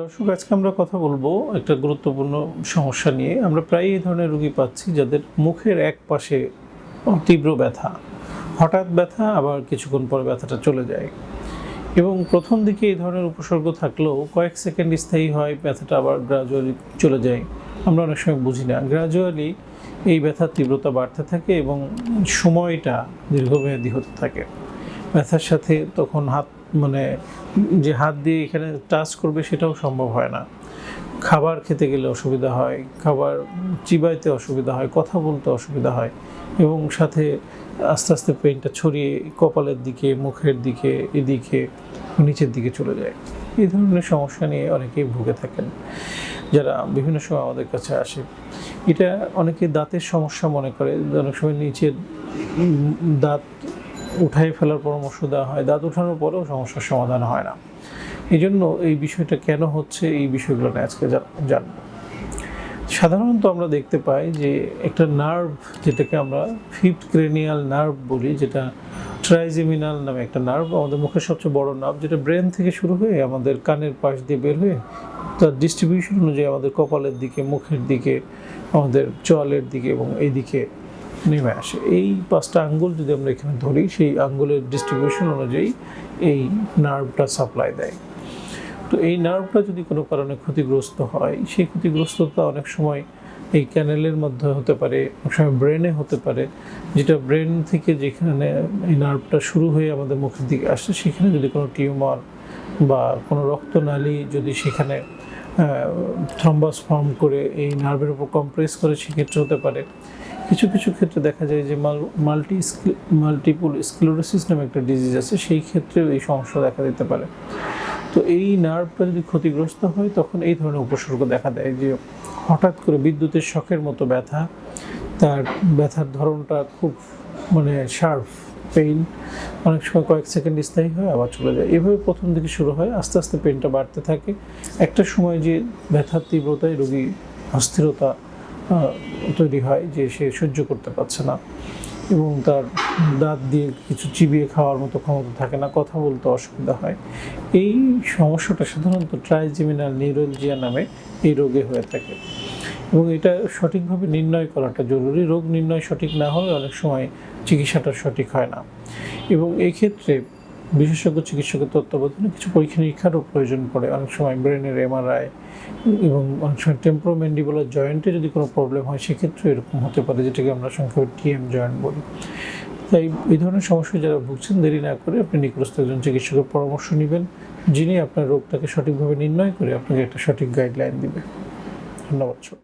দর্শক, আজকে আমরা কথা বলব একটা গুরুত্বপূর্ণ সমস্যা নিয়ে। আমরা প্রায় এই ধরনের রুগী পাচ্ছি যাদের মুখের এক পাশে তীব্র ব্যথা। হঠাৎ ব্যথা, আবার কিছুক্ষণ পরে ব্যথাটা চলে যায়। এবং প্রথম দিকে এই ধরনের উপসর্গ থাকলেও কয়েক সেকেন্ড স্থায়ী হয়, ব্যথাটা আবার গ্রাজুয়ালি চলে যায়। আমরা অনেক সময় বুঝি না। গ্রাজুয়ালি এই ব্যথার তীব্রতা বাড়তে থাকে এবং সময়টা দীর্ঘমেয়াদী হতে থাকে। ব্যথার সাথে তখন হাত মানে যে হাত দিয়ে এখানে টাচ করবে সেটাও সম্ভব হয় না। খাবার খেতে গেলে অসুবিধা হয়, খাবার চিবাইতে অসুবিধা হয়, কথা বলতে অসুবিধা হয় এবং সাথে আস্তে আস্তে পেনটা ছড়িয়ে কপালের দিকে, মুখের দিকে, এদিকে, নিচের দিকে চলে যায়। এই ধরনের সমস্যা নিয়ে অনেকেই ভুগে থাকেন, যারা বিভিন্ন সময় আমাদের কাছে আসে। এটা অনেকে দাঁতের সমস্যা মনে করে, অনেক সময় নিচের দাঁত উঠাই ফেলার পরামর্শ দেওয়া হয়। দাঁত উঠানোর পরেও সমস্যার সমাধান হয় না। এই জন্য এই বিষয়টা কেন হচ্ছে, এই বিষয়গুলো নিয়ে আজকে জান- জানব। সাধারণত আমরা দেখতে পাই যে একটা নার্ভ, যেটাকে আমরা ফিফথ ক্রেনিয়াল নার্ভ বলি, যেটা ট্রাইজেমিনাল নামে একটা নার্ভ, আমাদের মুখের সবচেয়ে বড় নার্ভ, যেটা ব্রেন থেকে শুরু হয়ে আমাদের কানের পাশ দিয়ে বের হয়ে তার ডিস্ট্রিবিউশন অনুযায়ী আমাদের কপালের দিকে, মুখের দিকে, আমাদের চোয়ালের দিকে এবং এই দিকে নেমে আসে। এই পাঁচটা আঙ্গুল যদি আমরা এখানে ধরি, সেই আঙ্গুলের ডিস্ট্রিবিউশন অনুযায়ী এই নার্ভটা সাপ্লাই দেয়। তো এই নার্ভটা যদি কোনো কারণে ক্ষতিগ্রস্ত হয়, সেই ক্ষতিগ্রস্ততা অনেক সময় এই ক্যানেলের মধ্যে হতে পারে, অনেক সময় ব্রেনে হতে পারে, যেটা ব্রেন থেকে যেখানে এই নার্ভটা শুরু হয়ে আমাদের মুখের দিকে আসে, সেখানে যদি কোনো টিউমার বা কোনো রক্তনালী যদি সেখানে থ্রম্বাস ফর্ম করে এই নার্ভের উপর কম্প্রেস করে সেক্ষেত্রে হতে পারে। কিছু কিছু ক্ষেত্রে দেখা যায় যে মাল্টি মাল্টিপুল স্ক্লেরোসিস নামে একটা ডিজিজ আছে, সেই ক্ষেত্রেও এই সমস্যা দেখা দিতে পারে। তো এই নার্ভটা যদি ক্ষতিগ্রস্ত হয়, তখন এই ধরনের উপসর্গ দেখা দেয় যে হঠাৎ করে বিদ্যুতের শখের মতো ব্যথা, তার ব্যথার ধরনটা খুব মানে শার্প পেইন অনেক সময় কয়েক সেকেন্ড স্থায়ী হয়, আবার চলে যায়। এভাবে প্রথম দিকে শুরু হয়, আস্তে আস্তে পেনটা বাড়তে থাকে। একটা সময় যে ব্যথার তীব্রতায় রোগী অস্থিরতা তৈরি হয় যে সে সহ্য করতে পারছে না এবং তার দাঁত দিয়ে কিছু চিবিয়ে খাওয়ার মতো ক্ষমতা থাকে না, কথা বলতে অসুবিধা হয়। এই সমস্যাটা সাধারণত ট্রাইজেমিনাল নিউরোলজিয়া নামে এই রোগে হয়ে থাকে। এবং এটা সঠিকভাবে নির্ণয় করাটা জরুরি। রোগ নির্ণয় সঠিক না হলে অনেক সময় চিকিৎসাটা সঠিক হয় না। এবং এই ক্ষেত্রে বিশেষজ্ঞ, চিকিৎসকের তত্ত্বাবধানে কিছু পরীক্ষা নিরীক্ষারও প্রয়োজন পড়ে। অনেক সময় ব্রেনের এমআরআই এবং অনেক সময় টেম্পোমেন্ডিবুলার জয়েন্টে যদি কোনো প্রবলেম হয় সেক্ষেত্রে এরকম হতে পারে, যেটাকে আমরা সংক্ষেপে টিএম জয়েন্ট বলি। তাই এই ধরনের সমস্যায় যারা ভুগছেন, দেরি না করে আপনি নিকটস্থ একজন চিকিৎসকের পরামর্শ নেবেন, যিনি আপনার রোগটাকে সঠিকভাবে নির্ণয় করে আপনাকে একটা সঠিক গাইডলাইন দিবে। ধন্যবাদ